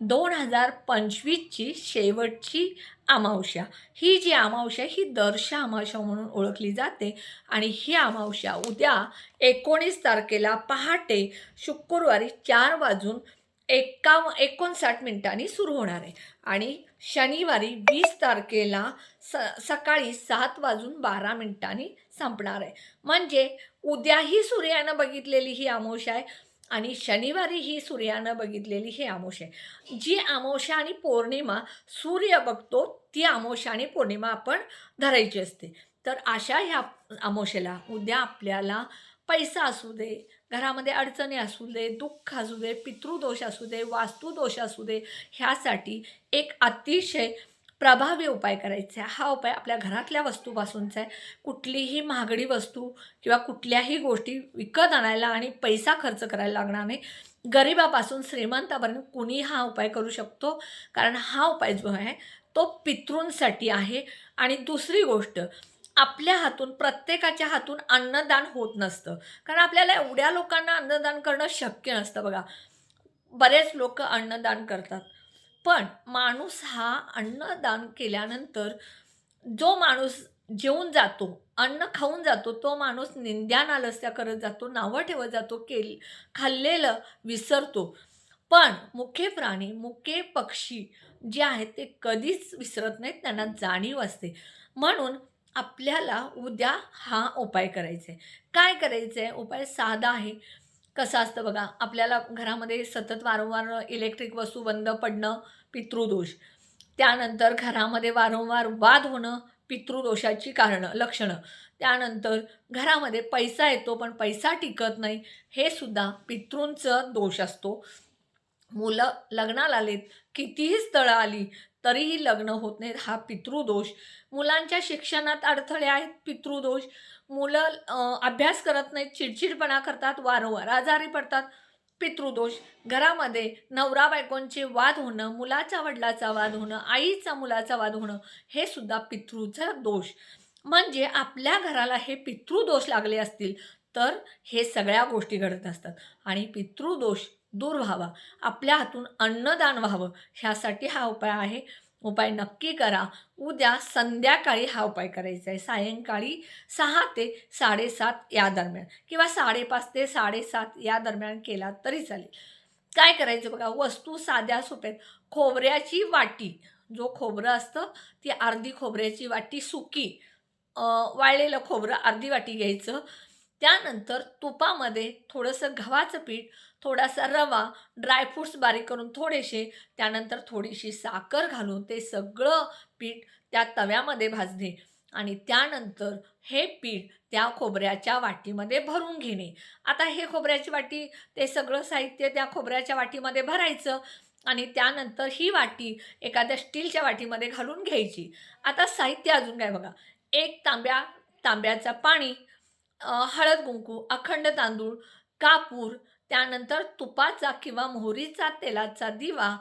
दोन हजार पंचवीसची शेवटची अमावस्या. ही जी अमावस्या ही दर्शा अमावस्या म्हणून ओळखली जाते आणि ही अमावस्या उद्या एकोणीस तारखेला पहाटे शुक्रवारी चार वाजून एकाव एकोणसाठ मिनिटांनी सुरू होणार आहे. आणि शनिवारी वीस तारखेला स सकाळी सात वाजून बारा मिनिटांनी संपणार आहे. म्हणजे उद्याही सूर्यानं बघितलेली ही अमावस्या आहे. आणि शनिवारी ही सूर्यानं बघितलेली ही आमोश आहे. जी आमोशा आणि पौर्णिमा सूर्य बघतो ती आमोशा आणि पौर्णिमा आपण धरायची असते. तर अशा ह्या आमोशेला उद्या आपल्याला पैसा असू दे घरामध्ये अडचणी असू दे दुःख असू दे पितृदोष असू दे वास्तुदोष असू दे ह्यासाठी एक अतिशय प्रभावी उपाय करायचा. आहे हा उपाय आपल्या घरातल्या वस्तूपासूनचा आहे. कुठलीही महागडी वस्तू किंवा कुठल्याही गोष्टी विकत आणायला आणि पैसा खर्च करायला लागणार नाही. गरिबापासून श्रीमंतापर्यंत कुणी हा उपाय करू शकतो. कारण हा उपाय जो आहे तो पितृंसाठी आहे. आणि दुसरी गोष्ट आपल्या हातून प्रत्येकाच्या हातून अन्नदान होत नसतं. कारण आपल्याला एवढ्या लोकांना अन्नदान करणं शक्य नसतं बघा. बरेच लोक अन्नदान करतात. पण माणूस हा अन्नदान केल्यानंतर जो माणूस जेवून जातो अन्न खाऊन जातो तो माणूस निंद्या नालस्त्या करत जातो नावं ठेवत जातो केल खाल्लेलं विसरतो. पण मुख्य प्राणी मुके पक्षी जे आहेत ते कधीच विसरत नाहीत त्यांना जाणीव असते. म्हणून आपल्याला उद्या हा उपाय करायचा आहे काय करायचं आहे उपाय साधा आहे. कसं असतं बघा आपल्याला घरामध्ये सतत वारंवार इलेक्ट्रिक वस्तू बंद पडणं पितृदोष. त्यानंतर घरामध्ये वारंवार वाद होणं पितृदोषाची कारणं लक्षणं. त्यानंतर घरामध्ये पैसा येतो पण पैसा टिकत नाही हे सुद्धा पितृंचं दोष असतो. मुलं लग्नाला आलेत कितीही स्थळं आली तरीही लग्न होत नाहीत हा पितृदोष. मुलांच्या शिक्षणात अडथळे आहेत पितृदोष. मुलं अभ्यास करत नाहीत चिडचिडपणा करतात वारंवार आजारी पडतात. पितृदोष. घरामध्ये नवरा बायकोंचे वाद होणं मुलाच्या वडिलाचा वाद होणं आईचा मुलाचा वाद होणं हे सुद्धा पितृचा दोष. म्हणजे आपल्या घराला हे पितृदोष लागले असतील तर हे सगळ्या गोष्टी घडत असतात. आणि पितृदोष दूर व्हावा. आपल्या हातून अन्नदान व्हावं. ह्यासाठी हा उपाय आहे. उपाय नक्की करा. उद्या संध्याकाळी हा उपाय करायचा आहे. सायंकाळी सहा ते साडेसात या दरम्यान किंवा साडेपाच ते साडेसात या दरम्यान केला तरी चालेल. काय करायचं बघा वस्तू साध्या सोप्यात. खोबऱ्याची वाटी जो खोबरं असतं ती अर्धी खोबऱ्याची वाटी सुकी वाळलेलं खोबरं अर्धी वाटी घ्यायचं. त्यानंतर तुपामध्ये थोडंसं गव्हाचं पीठ थोडासा रवा ड्रायफ्रूट्स बारीक करून थोडेसे त्यानंतर थोडीशी साखर घालून ते सगळं पीठ त्या तव्यामध्ये भाजणे आणि त्यानंतर हे पीठ त्या खोबऱ्याच्या वाटीमध्ये भरून घेणे. आता हे खोबऱ्याची वाटी ते सगळं साहित्य त्या खोबऱ्याच्या वाटीमध्ये भरायचं आणि त्यानंतर ही वाटी एखाद्या स्टीलच्या वाटीमध्ये घालून घ्यायची. आता साहित्य अजून काय बघा. एक तांब्या तांब्याचा पाणी हळद कुंकू अखंड तांदूळ कापूर त्यानंतर तुपाचा किंवा मोहरीचा तेलाचा दिवा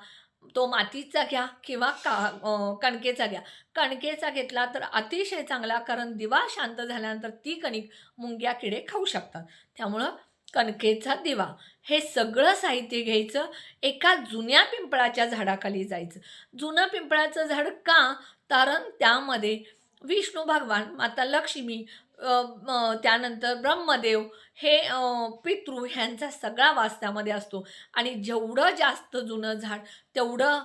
तो मातीचा घ्या किंवा का कणकेचा घ्या. कणकेचा घेतला तर अतिशय चांगला कारण दिवा शांत झाल्यानंतर ती कणिक मुंग्या किडे खाऊ शकतात. त्यामुळं कणकेचा दिवा. हे सगळं साहित्य घ्यायचं एका जुन्या पिंपळाच्या झाडाखाली जायचं. जुनं पिंपळाचं झाड का? कारण त्यामध्ये विष्णू भगवान माता लक्ष्मी त्यानंतर ब्रह्मदेव हे पितृ ह्यांचा सगळा वास त्यामध्ये असतो. आणि जेवढं जास्त जुनं झाड तेवढं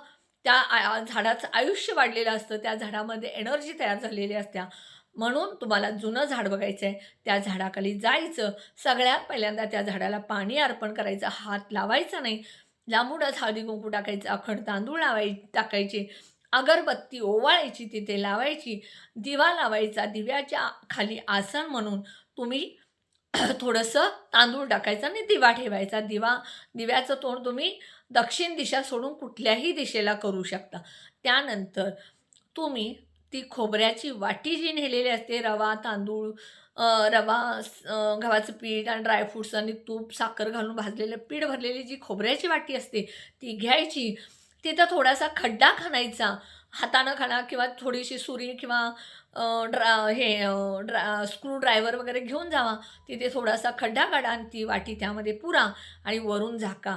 त्या आ- झाडाचं आयुष्य वाढलेलं असतं. त्या झाडामध्ये एनर्जी तयार झालेली असत्या. म्हणून तुम्हाला जुनं झाड बघायचं आहे त्या झाडाखाली जायचं. सगळ्यात पहिल्यांदा त्या झाडाला पाणी अर्पण करायचं. हात लावायचा नाही. लांबूनच हळदी कुंकू टाकायचं. अखंड तांदूळ लावाय टाकायचे. अगरबत्ती ओवाळायची तिथे लावायची दिवा लावायचा दिव्याच्या खाली आसन म्हणून तुम्ही थोडंसं तांदूळ टाकायचं आणि दिवा ठेवायचा. दिवा दिव्याचं तोंड तुम्ही दक्षिण दिशा सोडून कुठल्याही दिशेला करू शकता. त्यानंतर तुम्ही ती खोबऱ्याची वाटी जी नेलेली असते रवा तांदूळ रवा गव्हाचं पीठ आणि ड्रायफ्रुट्स आणि तूप साखर घालून भाजलेलं पीठ भरलेली जी खोबऱ्याची वाटी असते ती घ्यायची. तिथं थोडासा खड्डा खणायचा. हातानं खणा किंवा थोडीशी सुरी किंवा ड्रा हे ड्रा स्क्रू ड्रायव्हर वगैरे घेऊन जावा. तिथे थोडासा खड्डा काढा आणि ती वाटी त्यामध्ये पुरा आणि वरून झाका.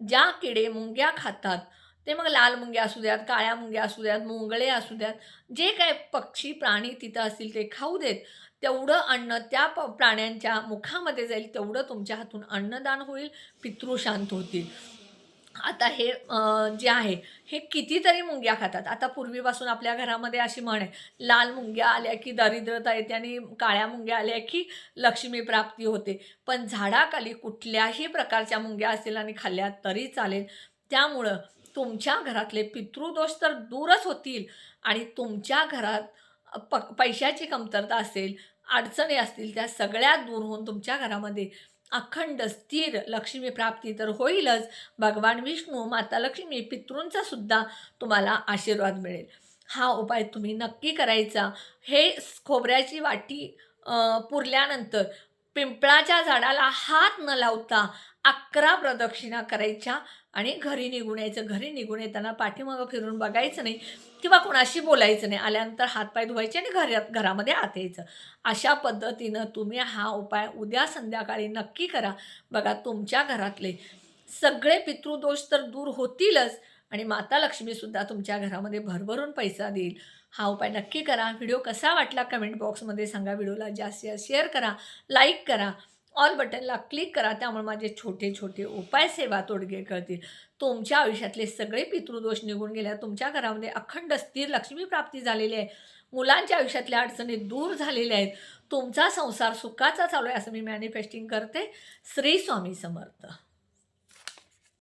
ज्या किडे मुंग्या खातात ते मग लाल मुंग्या असू द्यात काळ्या मुंग्या असू द्यात मुंगळे असू द्यात जे काय पक्षी प्राणी तिथं असतील ते खाऊ देत. तेवढं अन्न त्या प प्राण्यांच्या मुखामध्ये जाईल तेवढं तुमच्या हातून अन्नदान होईल पितृ शांत होतील. आता हे जे आहे हे कितीतरी मुंग्या खातात. आता पूर्वीपासून आपल्या घरामध्ये अशी म्हण आहे लाल मुंग्या आल्या की दरिद्रता येते आणि काळ्या मुंग्या आल्या की लक्ष्मी प्राप्ती होते. पण झाडाखाली कुठल्याही प्रकारच्या मुंग्या असतील आणि खाल्ल्या तरी चालेल. त्यामुळं तुमच्या घरातले पितृदोष तर दूरच होतील आणि तुमच्या घरात प पैशाची कमतरता असेल अडचणी असतील त्या सगळ्या दूर होऊन तुमच्या घरामध्ये अखंड स्थिर लक्ष्मी प्राप्ती तर होईलच. भगवान विष्णू माता लक्ष्मी पितृंचा सुद्धा तुम्हाला आशीर्वाद मिळेल. हा उपाय तुम्ही नक्की करायचा. हे खोबऱ्याची वाटी पुरल्यानंतर पिंपळाच्या झाडाला हात न लावता अकरा प्रदक्षिणा करायच्या आणि घरी निघून यायचं. घरी निघून येताना पाठीमागं फिरून बघायचं नाही किंवा कोणाशी बोलायचं नाही. आल्यानंतर हातपाय धुवायचे आणि घरात घरामध्ये आत यायचं. अशा पद्धतीनं तुम्ही हा उपाय उद्या संध्याकाळी नक्की करा. बघा तुमच्या घरातले सगळे पितृदोष तर दूर होतीलच आणि माता लक्ष्मीसुद्धा तुमच्या घरामध्ये भरभरून पैसा देईल. हा उपाय नक्की करा. व्हिडिओ कसा वाटला कमेंट बॉक्समध्ये सांगा. व्हिडिओला जास्तीत जास्त शेअर करा. लाईक करा. ऑल बटनला क्लिक करा. त्यामुळे माझे छोटे छोटे उपाय सेवा तोडगे कळतील तुमच्या आयुष्यातले सगळे पितृदोष निघून गेल्या तुमच्या घरामध्ये अखंड स्थिर लक्ष्मी प्राप्ती झालेली आहे. मुलांच्या आयुष्यातल्या अडचणी दूर झालेल्या आहेत. तुमचा संसार सुखाचा चालू आहे असं मी मॅनिफेस्टिंग करते. श्री स्वामी समर्थ.